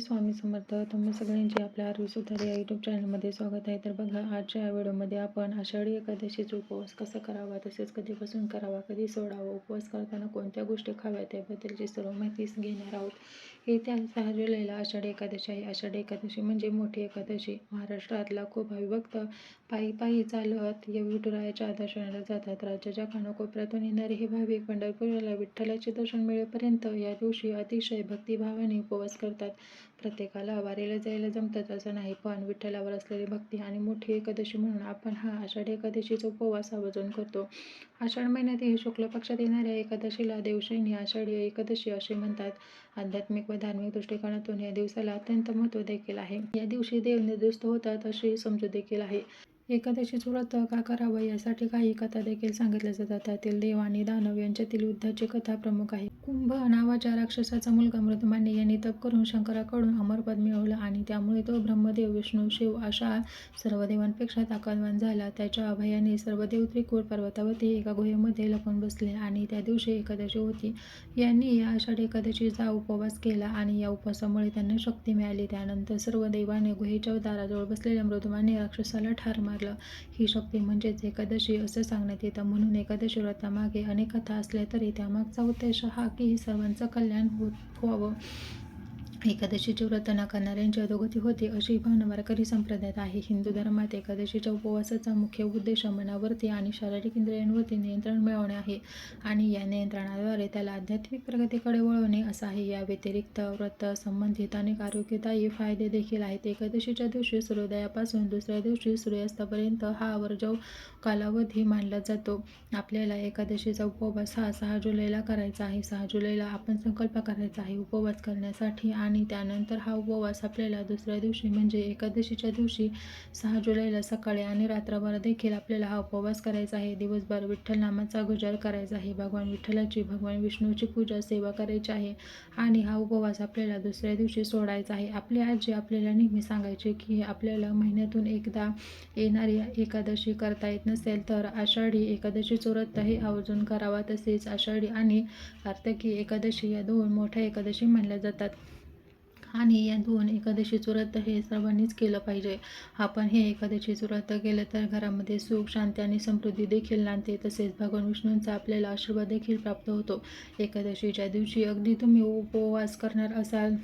स्वामी समर्थ. तुम्ही सगळ्यांचे आपल्या आरवी सुधारे या यूट्यूब चॅनलमध्ये स्वागत आहे. तर बघा आजच्या या व्हिडिओमध्ये आपण आषाढी एकादशीचा उपवास कसा करावा तसेच कधीपासून करावा कधी सोडावा उपवास करताना कोणत्या गोष्टी खाव्या त्याबद्दलची सर्व माहिती घेणार आहोत. हे त्या सहा जुलैला आषाढी एकादशी आहे. आषाढी एकादशी म्हणजे मोठी एकादशी. महाराष्ट्रातला खूप अविभक्त पायी पायी चालत या विठुरायाच्या दर्शनाला जातात. राज्याच्या कानाकोपऱ्यातून येणारे हे भाविक पंढरपूरला विठ्ठलाचे दर्शन मिळेपर्यंत या दिवशी अतिशय भक्तिभावाने उपवास करतात. प्रत्येकाला वारीला जायला जमतात असं नाही. पण विठ्ठलावर असलेली भक्ती आणि मोठी एकादशी म्हणून आपण हा आषाढी एकादशीचा उपवास आवर्जून करतो. आषाढ महिन्यातही शुक्ल पक्षात येणाऱ्या एकादशीला देवशैनी आषाढी एकादशी असे म्हणतात. आध्यात्मिक व धार्मिक दृष्टिकोनातून या दिवसाला अत्यंत महत्त्व देखील आहे. या दिवशी देव निर्दुस्त होतात अशी समजूत देखील आहे. एकादशीचं व्रत का करावं यासाठी काही कथा देखील सांगितल्या जातात. त्यातील देव आणि दानव यांच्यातील युद्धाची कथा प्रमुख आहे. कुंभ नावाच्या राक्षसाचा मुलगा मृतमान्य यांनी तप करून शंकराकडून अमरपद मिळवलं आणि त्यामुळे तो ब्रह्मदेव विष्णू शिव अशा सर्व देवांपेक्षा ताकदवान झाला. त्याच्या अभयाने सर्व देव त्रिकूर पर्वतावरती एका गुहेमध्ये लपून बसले आणि त्या दिवशी एकादशी होती यांनी या आषाढी एकादशीचा उपवास केला आणि या उपवासामुळे त्यांना शक्ती मिळाली. त्यानंतर सर्व देवाने गुहेच्या दाराजवळ बसलेल्या मृदुमाने राक्षसाला ठार मार मारलं ही शक्ती म्हणजेच एकादशी असं सांगण्यात येतं. म्हणून एकादशी व्रतामागे अनेक कथा असल्या तरी त्यामागचा उद्देश हा की सर्वांचं कल्याण होत व्हावं. एकादशीचे व्रत न करणाऱ्यांची अधोगती होते अशी भावना वारकरी संप्रदायात आहे? हिंदू धर्मात एकादशीच्या उपवासाचा मुख्य उद्देश मनावरती आणि शारीरिक इंद्रियांवरती नियंत्रण मिळवणे आहे आणि या नियंत्रणाद्वारे त्याला आध्यात्मिक प्रगतीकडे वळवणे असं आहे. या व्यतिरिक्त व्रत संबंधित अनेक आरोग्यदायी फायदे देखील आहेत. एकादशीच्या दिवशी सूर्योदयापासून दुसऱ्या दिवशी सूर्यास्तापर्यंत हा वर्जव कालावधी मानला जातो. आपल्याला एकादशीचा उपवास हा सहा जुलैला करायचा आहे. सहा जुलैला आपण संकल्प करायचा आहे. उपवास करण्यासाठी आणि आणि त्यानंतर हा उपवास आपल्याला दुसऱ्या दिवशी म्हणजे एकादशीच्या दिवशी सहा जुलैला सकाळी आणि रात्रभर देखील आपल्याला हा उपवास करायचा आहे. दिवसभर विठ्ठल नामाचा गुजार करायचा आहे. भगवान विठ्ठलाची भगवान विष्णूची पूजा सेवा करायची आहे आणि हा उपवास आपल्याला दुसऱ्या दिवशी सोडायचा आहे. आपली आजी आपल्याला नेहमी सांगायचे की आपल्याला महिन्यातून एकदा येणारी एकादशी करता येत नसेल तर आषाढी एकादशी चोरत हे आवर्जून करावा तसेच आषाढी आणि कार्तिकी एकादशी या दोन मोठ्या एकादशी मानल्या जातात. आणि या दोन एकादशीचं व्रत हे सर्वांनीच केलं पाहिजे. आपण हे एकादशीचं व्रत केलं तर घरामध्ये सुख शांती आणि समृद्धी देखील नांदते. तसेच भगवान विष्णूंचा आपल्याला आशीर्वाद देखील प्राप्त होतो. एकादशीच्या दिवशी अगदी तुम्ही उपवास करणार असाल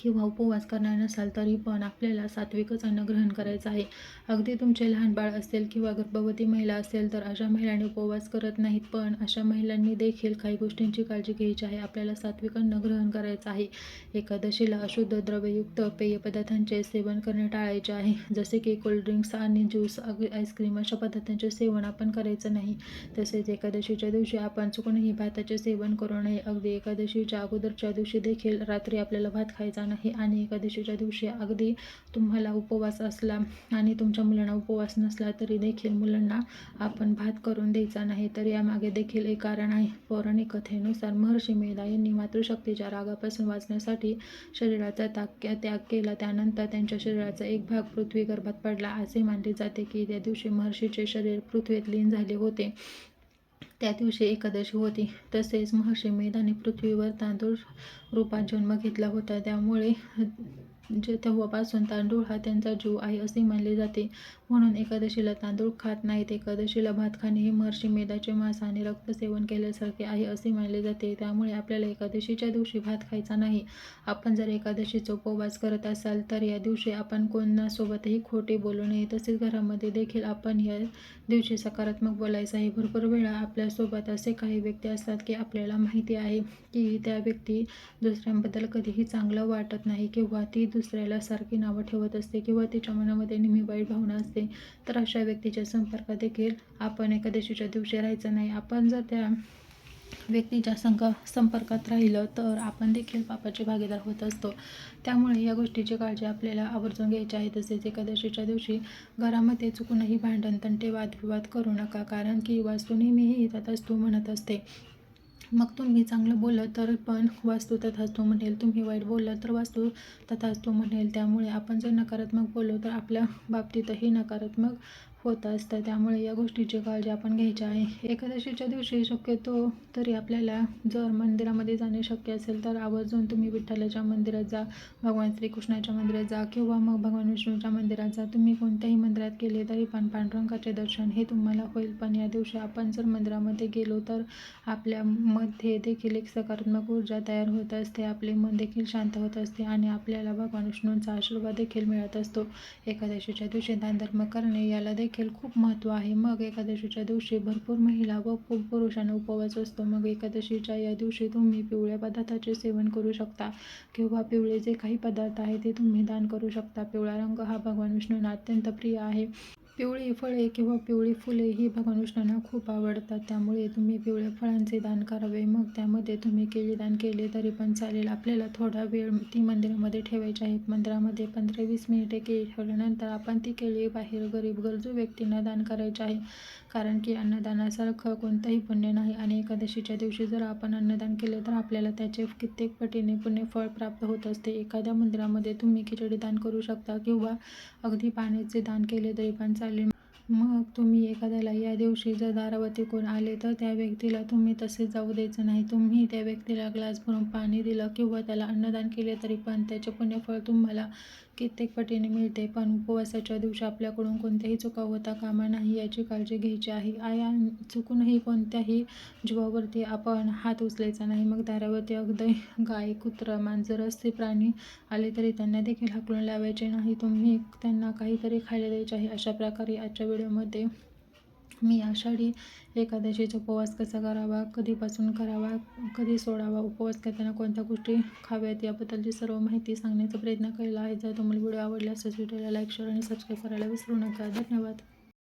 किंवा उपवास करणार नसाल तरी पण आपल्याला सात्विकच अन्न ग्रहण करायचं आहे. अगदी तुमचे लहान बाळ असेल किंवा गर्भवती महिला असेल तर अशा महिलांनी उपवास करत नाहीत पण अशा महिलांनी देखील काही गोष्टींची काळजी घ्यायची आहे. आपल्याला सात्विक अन्न ग्रहण करायचं आहे. एकादशीला अशुद्ध द्रव्ययुक्त पेय पदार्थांचे सेवन करणे टाळायचे आहे. जसे की कोल्ड्रिंक्स आणि ज्यूस आईस्क्रीम अशा पदार्थांचे सेवन आपण करायचं नाही. तसेच एकादशीच्या दिवशी आपण चुकूनही भाताचे सेवन करू नये. अगदी एकादशीच्या अगोदरच्या दिवशी देखील रात्री आपल्याला भात खायचा नाही आणि एकादशीच्या दिवशी अगदी तुम्हाला उपवास असला आणि तुमच्या मुलांना उपवास नसला तरी देखील मुलांना आपण भात करून द्यायचा नाही तर यामागे देखील एक कारण आहे. पौराणिक कथेनुसार महर्षी मेधा यांनी मातृशक्तीच्या रागापासून वाचण्यासाठी शरीराचा ताक त्याग केला. त्यानंतर त्यांच्या शरीराचा एक भाग पृथ्वी गर्भात पडला. असे मानले जाते की त्या दिवशी महर्षीचे शरीर पृथ्वीत लीन झाले होते. त्या दिवशी एकादशी होती. तसेच महर्षी मेधाने पृथ्वीवर तांदूळ रूपात जन्म घेतला होता. त्यामुळे जे तेव्हापासून तांदूळ हा त्यांचा जीव आहे असे मानले जाते. म्हणून एकादशीला तांदूळ खात नाहीत. एकादशीला भात खाणे हे महर्षी मेधाचे मांस आणि रक्त सेवन केल्यासारखे आहे असे मानले जाते. त्यामुळे आपल्याला एकादशीच्या दिवशी भात खायचा नाही. आपण जर एकादशीचा उपवास करत असाल तर या दिवशी आपण कोणासोबतही खोटे बोलू नये. तसेच घरामध्ये देखील आपण या दिवशी सकारात्मक बोलायचं आहे. भरपूर वेळा आपल्यासोबत असे काही व्यक्ती असतात की आपल्याला माहिती आहे की त्या व्यक्ती दुसऱ्यांबद्दल कधीही चांगलं वाटत नाही किंवा ती दुसऱ्याला सारखी नावं ठेवत असते किंवा तिच्या मनामध्ये नेहमी वाईट भावना असते तर अशा व्यक्तीच्या संपर्कात देखील आपण एकादशीच्या दिवशी राहायचं नाही. आपण जर त्या व्यक्तीच्या संक संपर्कात राहिलं तर आपण देखील पापाचे भागीदार होत असतो. त्यामुळे या गोष्टीची काळजी आपल्याला आवर्जून घ्यायची आहे. तसेच एकादशीच्या दिवशी घरामध्ये चुकूनही भांडण तंटे वादविवाद करू नका. कारण की वास्तू नेहमीही तू म्हणत असते. मग तुम्ही चांगलं बोललं तर पण वास्तू तथास्तू म्हणेल. तुम्ही वाईट बोललं तर वास्तू तथास्तू म्हणेल. त्यामुळे आपण जर नकारात्मक बोललो तर आपल्या बाबतीतही नकारात्मक होत असतं. त्यामुळे या गोष्टीची काळजी आपण घ्यायची आहे. एकादशीच्या दिवशी शक्यतो तरी आपल्याला जर मंदिरामध्ये जाणे शक्य असेल तर आवर्जून तुम्ही विठ्ठलाच्या मंदिरात जा भगवान श्रीकृष्णाच्या मंदिरात जा किंवा मग भगवान विष्णूच्या मंदिरात जा. तुम्ही कोणत्याही मंदिरात गेले तरी पण पांडुरंगाचे दर्शन हे तुम्हाला होईल. पण या दिवशी आपण जर मंदिरामध्ये गेलो तर आपल्यामध्ये देखील एक सकारात्मक ऊर्जा तयार होत असते. आपले मन देखील शांत होत असते आणि आपल्याला भगवान विष्णूंचा आशीर्वाद देखील मिळत असतो. एकादशीच्या दिवशी दानधर्म करणे याला देखील देखील खूप महत्त्व आहे. मग एकादशीच्या दिवशी भरपूर महिला व खूप पुरुषांना उपवास असतो. मग एकादशीच्या या दिवशी तुम्ही पिवळ्या पदार्थाचे सेवन करू शकता किंवा पिवळे जे काही पदार्थ आहे ते तुम्ही दान करू शकता. पिवळा रंग हा भगवान विष्णूंना अत्यंत प्रिय आहे. पिवळी फळे किंवा पिवळी फुले ही भगवान विष्णूंना खूप आवडतात. त्यामुळे तुम्ही पिवळ्या फळांचे दान करावे. मग त्यामध्ये तुम्ही केळी दान केले तरी पण चालेल. आपल्याला थोडा वेळ ती मंदिरामध्ये ठेवायची आहे. मंदिरामध्ये पंधरा वीस मिनिटे केळी ठेवल्यानंतर आपण ती केळी बाहेर गरीब गरजू व्यक्तींना दान करायची आहे. कारण की अन्नदानासारखं कोणतंही पुण्य नाही आणि एकादशीच्या दिवशी जर आपण अन्नदान केले तर आपल्याला त्याचे कित्येक पटीने पुण्य फळ प्राप्त होत असते. एखाद्या मंदिरामध्ये तुम्ही खिचडी दान करू शकता किंवा अगदी पाण्याचे दान केले तरी पण चालेल. मग तुम्ही एखाद्याला या दिवशी जर दारावरती कोण आले तर त्या व्यक्तीला तुम्ही तसेच जाऊ द्यायचं नाही. तुम्ही त्या व्यक्तीला ग्लास भरून पाणी दिलं किंवा त्याला अन्नदान केले तरी पण त्याचे पुण्यफळ तुम्हाला कित्येक पटीने मिळते पण उपवासाच्या दिवशी आपल्याकडून कोणत्याही चुका होता कामा नाही याची काळजी घ्यायची आहे. आया चुकूनही कोणत्याही जीवावरती आपण हात उचलायचा नाही. मग दारावरती अगदी गाय कुत्रा मांजर असे प्राणी आले तरी त्यांना देखील हाकलून लावायचे नाही. तुम्ही त्यांना काहीतरी खायला द्यायचे आहे अशा प्रकारे आजच्या व्हिडिओमध्ये मी आषाढी एकादशीचा उपवास कसा करावा कधीपासून करावा कधी सोडावा उपवास करताना कोणत्या गोष्टी खाव्यात याबद्दलची सर्व माहिती सांगण्याचा प्रयत्न केला आहे. जर तुम्हाला व्हिडिओ आवडला असेल व्हिडिओला लाईक शेअर आणि सबस्क्राईब करायला विसरू नका. धन्यवाद.